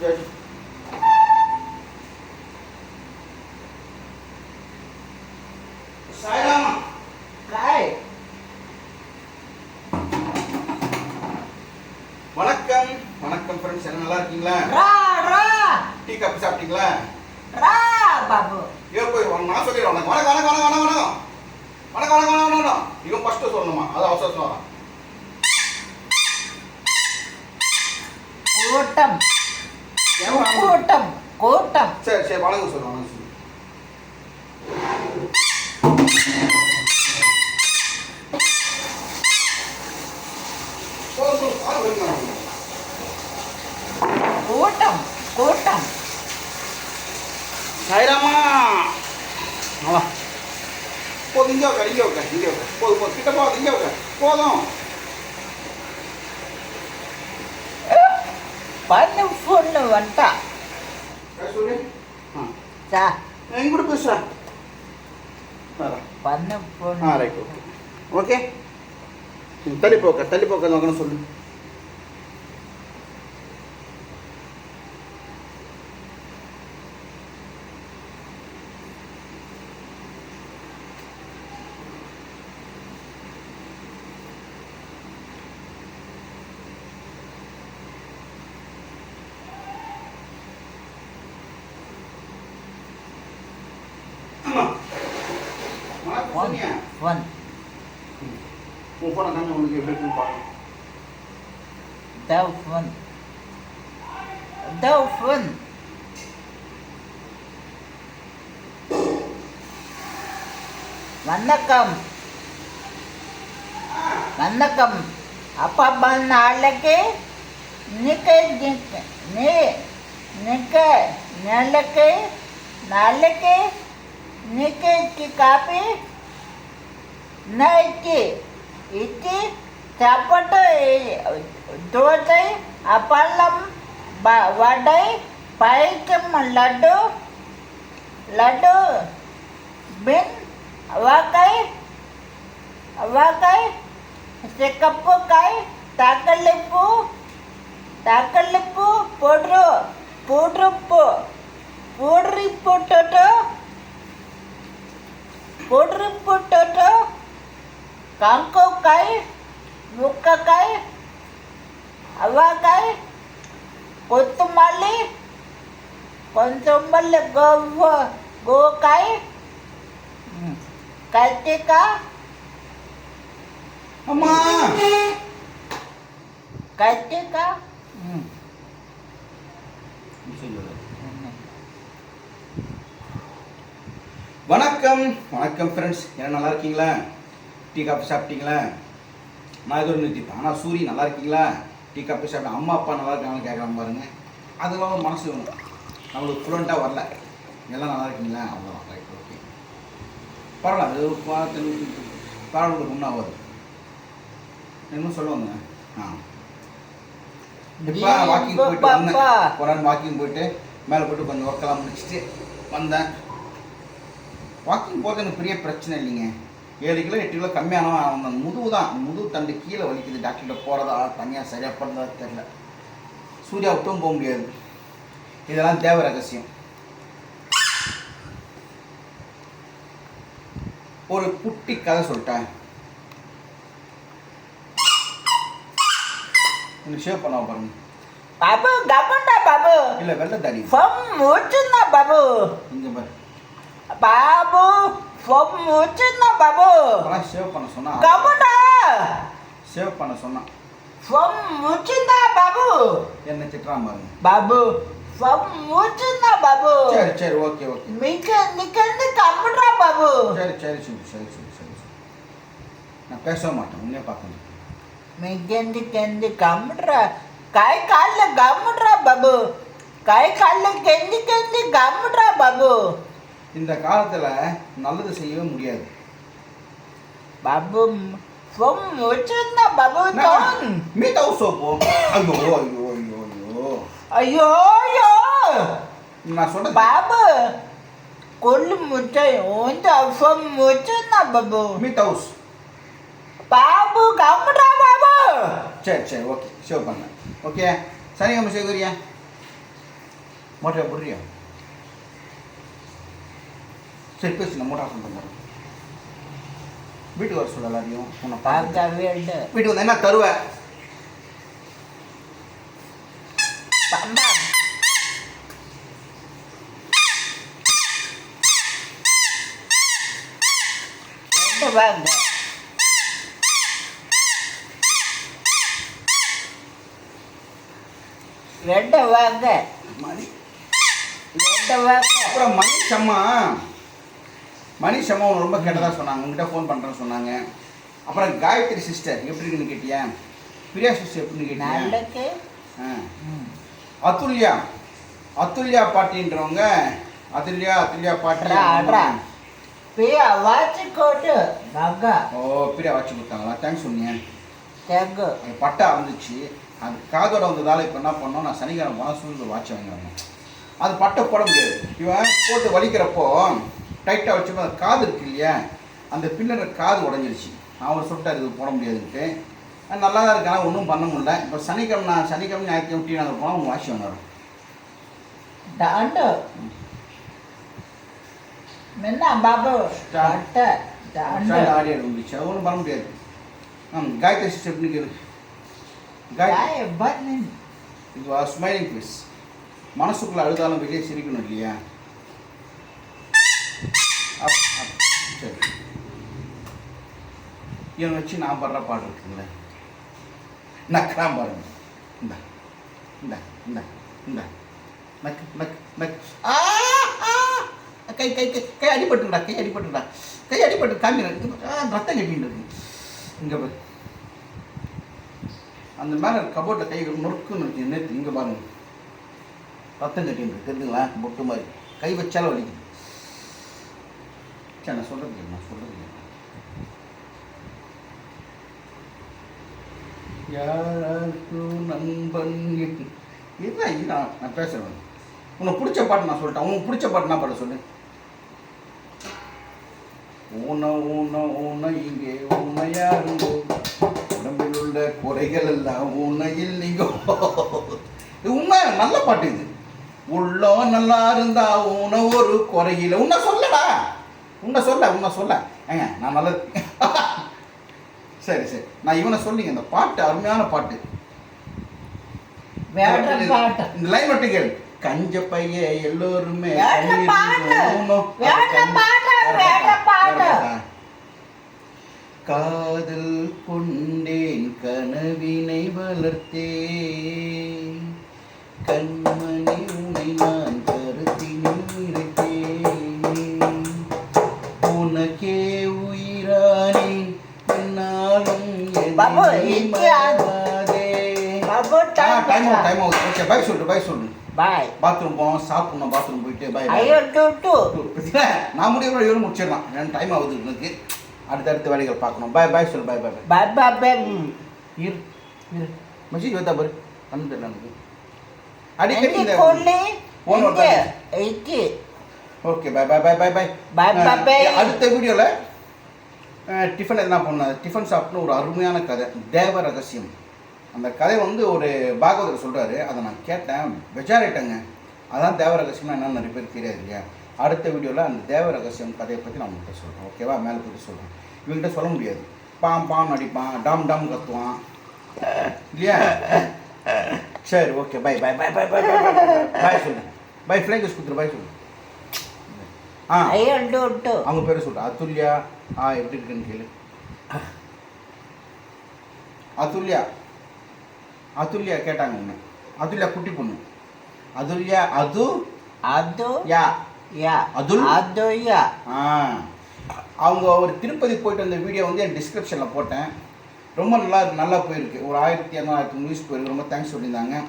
சரி சாய்ராமா காய் வணக்கம். வணக்கம் ஃப்ரெண்ட்ஸ் என்ன நல்லா இருக்கீங்களா? ரா ரா. டீ சாப்பிட்டீங்களா? ரா பாபு. ஐயோ போய் வா- நான் சொல்லிடுறேன் உனக்கு. வணக்கம் வணக்கம் வணக்கம் வணக்கம் வணக்கம். வணக்கம் வணக்கம் வணக்கம் வணக்கம். இவன் ஃபஸ்ட்டு சொல்லணுமா? அது அவசரம் வணக்கம்? கூட்டம் கூட்டம். சரி சரி வணக்கம் சொல்லு வணக்கம். கூட்டம் கூட்டம். சாய்ராமா வா. போதும் இங்கே உட்கார் இங்கே உட்கார் இங்கே உட்கார். போதும் போதும் கிட்ட போதும் இங்கே உட்கார். போதும். பண்ணு பொண்ணு வந்துட்டா சா கூட பேசுறா பண்ணு பொண்ணு ஓகே தள்ளி போக்க தள்ளி போக்க சொல்லு டவ் ஒன் டவ் ஒன் வணக்கம் வணக்கம் அப்பா அம்மா நாளைக்கு நிக்க நிக்க நீ நிக்க நாளைக்கு நாளைக்கு நிக்க காப்பி నైకి ఇచ్చి చెప్పటం దోసై అపల్లం వడై పైకి లడ్డు లడ్డు బిన్ వకై వకై చిక్కప్పుకాయ తగలిప్పు తగలిప్పు పొడ్రు పొడ్రుప్పు పొడ్రిప్పుటో పొడ్రిప్పుటో కంకు కై ముక్క కై అవకాయ కొత్తిమల్లి కొంచెం మళ్ళీ గవ్వ గోకాయ కత్తిక అమ్మా కత్తిక வணக்கம் வணக்கம் ஃப்ரெண்ட்ஸ் என்ன நல்லா இருக்கீங்களா டீ காஃபி சாப்பிட்டீங்களா? நான் ஒரு நிறுத்திப்பேன் ஆனால் சூரி நல்லா இருக்கீங்களா? டீ காஃபி சாப்பிட்டேன் அம்மா அப்பா நல்லா இருக்காங்கன்னு கேட்கலாம் பாருங்க. அதெல்லாம் ஒரு மனசு வேணும். நம்மளுக்கு ஃப்ளூவெண்ட்டாக வரல. எல்லாம் நல்லா இருக்கீங்களா? அவ்வளோதான் ரைட் ஓகே பரவாயில்ல. அது ஒரு பார்த்து பரவாயில்ல ஒன்றும் ஆகாது என்ன சொல்லுவாங்க. ஆ. இப்போ வாக்கிங் போயிட்டு வந்தேன். ஒரு நாள் வாக்கிங் போயிட்டு மேலே போயிட்டு கொஞ்சம் ஒர்க்கெல்லாம் முடிச்சுட்டு வந்தேன். வாக்கிங் போகிறது எனக்கு பெரிய பிரச்சனை இல்லைங்க. ஏழு கிலோ எட்டு கிலோ கம்மியானவன் அவன் முதுகு தான். முதுகு தண்டு கீழே வலிக்குது. டாக்டர்கிட்ட போகிறதா தனியாக சரியாக பண்ணுறதா தெரில சூர்யா விட்டும் போக முடியாது. இதெல்லாம் தேவ ரகசியம். ஒரு குட்டி கதை சொல்லிட்டேன். எனக்கு ஷேவ் பண்ண பாருங்க. பாபு கவண்டா பாபு. இல்ல வெள்ள தாடி. ஃபம் மூச்சுனா பாபு. இங்க பாரு. பாபு. వచ్చిందా பாபு. సేవ్ பண்ண சொன்னா. கம்முடா. சேவ் பண்ண சொன்னா. ఫమ్ వచ్చిందా బాబు என்ன திட்டுறான் பாருங்க బాబు ఫమ్ பாபு. బాబు சரி ஓகே ஓகே. மிக்க நிக்கந்து கம்முடா బాబు சரி சரி சரி சரி சரி நான் பேச மாட்டேன் உன்னே பார்க்கணும் மிக்கந்து கந்து கம்முடா. கை காலில் கம்முடா బాబు கை காலில் கெந்து இந்த காலத்தில் நல்லது செய்யவே முடியாது. பாபு ஃபும் வச்சிருந்த பாபு தோன். மீ தவு சோப்பு. ஐயோ ஐயோ ஐயோ ஐயோ ஐயோ. ஐயோ நான் சொல்ல பாபு கொள்ளு முட்டை ஓந்த ஃபும் வச்சிருந்த பாபு. மீ ஹவுஸ் பாபு கம்முடா பாபு. சரி சரி ஓகே சேவ் பண்ண ஓகே சரிங்க சேகரியா மோட்டரை போடுறியா சரி பேசு நான் மோட்டர் ஆஃப் பண்ணுறேன் வீட்டுக்கு வர சொல்ல எல்லாரையும். உன்னை பார்க்க வீட்டுக்கு வந்து என்ன தருவ? வாங்க ரெண்டு வாங்க மணி. ரெண்டு வாங்க அப்புறம் மணிஷ் அம்மா மணிஷ் அம்மா உன்னை ரொம்ப கேட்டதா சொன்னாங்க. உங்ககிட்ட ஃபோன் பண்ணுறேன்னு சொன்னாங்க. அப்புறம் காயத்ரி சிஸ்டர் எப்படி இருக்குன்னு கேட்டியா? பிரியா சிஸ்டர் எப்படின்னு கேட்டியா. அதுல்யா அதுல்யா பாட்டின்றவங்க அதுல்யா அதுல்யா பாட்டி. பிரியா வாட்சி கோட்டு மகா ஓ பிரியா வச்சு கொடுத்தாங்களா? தேங்க்ஸ் சொன்னீங்க தெங்கு பட்டா இருந்துச்சு அது காதோட வந்ததால இப்போ என்ன பண்ணோம்? நான் சனிக்கிழமை போனால் சூழ்ந்து வாட்ச் வாங்கிடுறேன் அது பட்டை போட முடியாது. இவன் போட்டு வலிக்கிறப்போ டைட்டாக வச்சுப்போ அந்த காது இருக்கு இல்லையா? அந்த பின்னர காது உடஞ்சிருச்சு. அவர் சொல்லிட்டாரு இது போட முடியாதுன்ட்டு. நல்லா தான் இருக்கு ஆனால் ஒன்றும் பண்ண முடியல. இப்போ சனிக்கிழமை நான் சனிக்கிழமை ஞாயிற்றுக்கிழமை டீ நாங்கள் போனால் அவங்க வாட்ச் வாங்கிடுறோம் ದಾಂಡು மென்ன பாபு? தாண்டு ஆடி இருந்துச்சு அது ஒன்றும் பண்ண முடியாது. ம் காயத்ரி சிஸ்டர் எப்படி கேளு காயத்ரி. காய பன்னு இது ஸ்மைலிங் ஃபேஸ் மனசுக்குள்ள அழுதாலும் வெளியே சிரிக்கணும் இல்லையா? அப், அப். சரி இவனை வச்சு நான் படுற பாடு இருக்குங்களே நக்கலாம் பாருங்க. இந்த இந்த இந்த இந்த. நக்கு நக்கு நக்கு. ஆ கை கை கை கை அடிபட்டுடா கை அடிபட்டுடா கை அடிபட்டு காமி ரத்தம் கட்டின்னு இருக்கு. இங்கே பாரு. அந்த மேலே கபோர்டில் கை நொறுக்குன்னு இருக்கு. நேற்று இங்கே பாருங்க. ரத்தம் கட்டின்னு இருக்கு. தெரிஞ்சுங்களா பொட்டு மாதிரி. கை வச்சாலும் வலிக்குது. சரி நான் சொல்கிறது கேளு, நான் சொல்கிறது கேளு. யாருக்கும் நண்பன் எப்படி- என்ன இது நான் நான் பேசுகிறேன் உனக்கு பிடிச்ச பாட்டு நான் சொல்லிட்டேன். உனக்கு பிடிச்ச பாட்டு என்ன பாட சொல்லு. ஊன ஊன ஊன இங்கே உண்மையாருங்கோ உடம்பில் உள்ள குறைகள் எல்லாம் உண்மையில் நீங்கோ இது உண்மை நல்ல பாட்டு இது. உள்ளம் நல்லா இருந்தா உன ஒரு குறையில உன்னை சொல்லடா. உன்னை சொல்ல உன்னை சொல்ல. ஏங்க நான் நல்லது சரி சரி. நான் இவனை சொல்லிங்க இந்த பாட்டு அருமையான பாட்டு. இந்த லைன் மட்டும் கேளு. கஞ்ச பைய எல்லோருமே கண்-? காதல் கொண்டேன் கனவினை வளர்த்தேன். Kanmani Babu. Babu time out time out okay bye சொல்லு பை சொல்லு. பாய் பாத்ரூம் போனோம் சாப்பிடணும் பாத்ரூம் போயிட்டு பை ஐயோ டூ டூ. நான் முடியும் இவரும் முடிச்சிடலாம். ரெண்டு டைம் ஆகுது எனக்கு அடுத்தடுத்த வேலைகள் பார்க்கணும். பாய் பாய் சொல்லு பாய் பாய் பாய் பாய் பாய் பாய் இரு இரு. மெசேஜ் வந்தா பாரு. தெரியல எனக்கு. அடிக்கடி இந்த okay bye bye bye bye bye bye, bye. அடுத்த வீடியோவில் டிஃபன் எதுனா பண்ண டிஃபன் சாப்பிட்னு ஒரு அருமையான கதை. தேவ ரகசியம். அந்த கதை வந்து ஒரு பாகவதர் சொல்கிறாரு அதை நான் கேட்டேன். பெஜாரிட்டேங்க அதான் தேவ ரகசியம்னா என்னன்னு நிறைய பேர் தெரியாது இல்லையா? அடுத்த வீடியோவில் அந்த தேவ ரகசியம் கதையை பற்றி நான் உங்கள்கிட்ட சொல்கிறேன் ஓகேவா மேலே போட்டு சொல்கிறேன் இவங்ககிட்ட சொல்ல முடியாது. பாம் பாம் அடிப்பான். டாம் டாம் கத்துவான். இல்லையா? சரி okay bye bye bye bye bye bye சொல்லு. பை ஃப்ளைங்கஸ் கொடுத்துரு. பை சொல்லு. ஆ அவங்க பேரை சொல்கிறேன் அதுல்யா ஆ எப்படி இருக்குன்னு கேளு. அதுல்யா அதுல்யா கேட்டாங்க உன்னை. அதுல்யா குட்டி பொண்ணு. அதுல்யா அது? அது? யா. யா. அதுல்? அது யா. ஆ. அவங்க ஒரு திருப்பதி போயிட்டு வந்த வீடியோ வந்து என் டிஸ்கிரிப்ஷனில் போட்டேன். ரொம்ப நல்லா நல்லா போயிருக்கு. ஒரு ஆயிரத்தி இரநூறு நியூஸ் போயிருக்கு. ரொம்ப தேங்க்ஸ் சொல்லியிருந்தாங்க.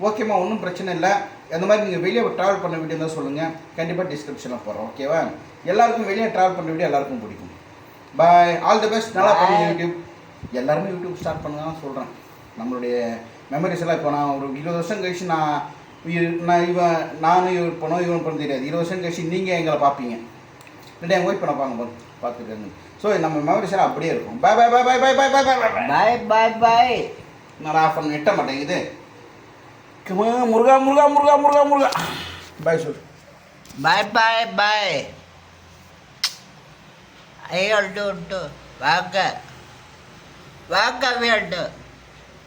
ஓகேம்மா ஒன்றும் பிரச்சனை இல்லை. அந்த மாதிரி நீங்கள் வெளியே ட்ராவல் பண்ண வீடியோ தான் சொல்லுங்கள் கண்டிப்பாக டிஸ்கிரிப்ஷனில் போடுறோம் ஓகேவா எல்லாருக்கும் வெளியே ட்ராவல் பண்ண வீடியோ எல்லாருக்கும் பிடிக்கும். பாய் ஆல் தி பெஸ்ட் நல்லா பண்ணுங்க. யூடியூப் எல்லாருமே யூடியூப் ஸ்டார்ட் பண்ணுங்க சொல்கிறேன் நம்மளுடைய மெமரிஸ் எல்லாம் இப்போ நான் ஒரு இருபது வருஷம் கழிச்சு நான் நான் இவன் நானும் இவன் பண்ணோம் இவன் பண்ண தெரியாது. இருபது வருஷம் கழிச்சு நீங்கள் எங்களை பார்ப்பீங்க. இல்லை என் ஒய்ஃப் பண்ண பாருங்க பாருங்க பார்த்துட்டு ஸோ நம்ம மெமரிஸ் எல்லாம் அப்படியே இருக்கும். Bye bye bye bye bye bye bye bye bye bye bye bye bye நான் ஆஃப் பண்ண எட்ட மாட்டேங்குது. முருகா முருகா முருகா முருகா முருகா. பாய் சொல் பாய் பாய் பாய் ஐயோ வாங்க வாங்க வேண்டும்